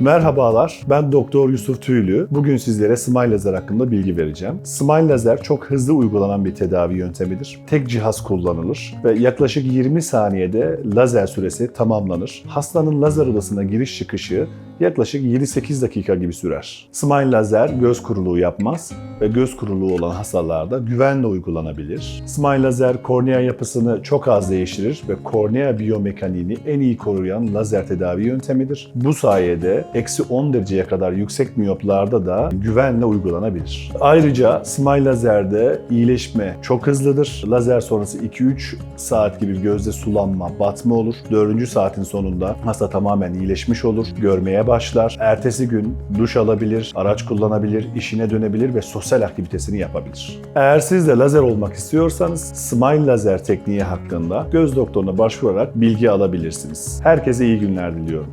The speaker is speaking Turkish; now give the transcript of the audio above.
Merhabalar, ben Doktor Yusuf Tüylü. Bugün sizlere Smile Lazer hakkında bilgi vereceğim. Smile Lazer çok hızlı uygulanan bir tedavi yöntemidir. Tek cihaz kullanılır ve yaklaşık 20 saniyede lazer süresi tamamlanır. Hastanın lazer odasına giriş çıkışı yaklaşık 7-8 dakika gibi sürer. Smile Lazer göz kuruluğu yapmaz ve göz kuruluğu olan hastalarda güvenle uygulanabilir. Smile Lazer kornea yapısını çok az değiştirir ve kornea biyomekaniğini en iyi koruyan lazer tedavi yöntemidir. Bu sayede eksi 10 dereceye kadar yüksek miyoplarda da güvenle uygulanabilir. Ayrıca Smile Lazer'de iyileşme çok hızlıdır. Lazer sonrası 2-3 saat gibi gözde sulanma, batma olur. 4. saatin sonunda hasta tamamen iyileşmiş olur, görmeye başlar. Ertesi gün duş alabilir, araç kullanabilir, işine dönebilir ve sosyal aktivitesini yapabilir. Eğer siz de lazer olmak istiyorsanız Smile Lazer tekniği hakkında göz doktoruna başvurarak bilgi alabilirsiniz. Herkese iyi günler diliyorum.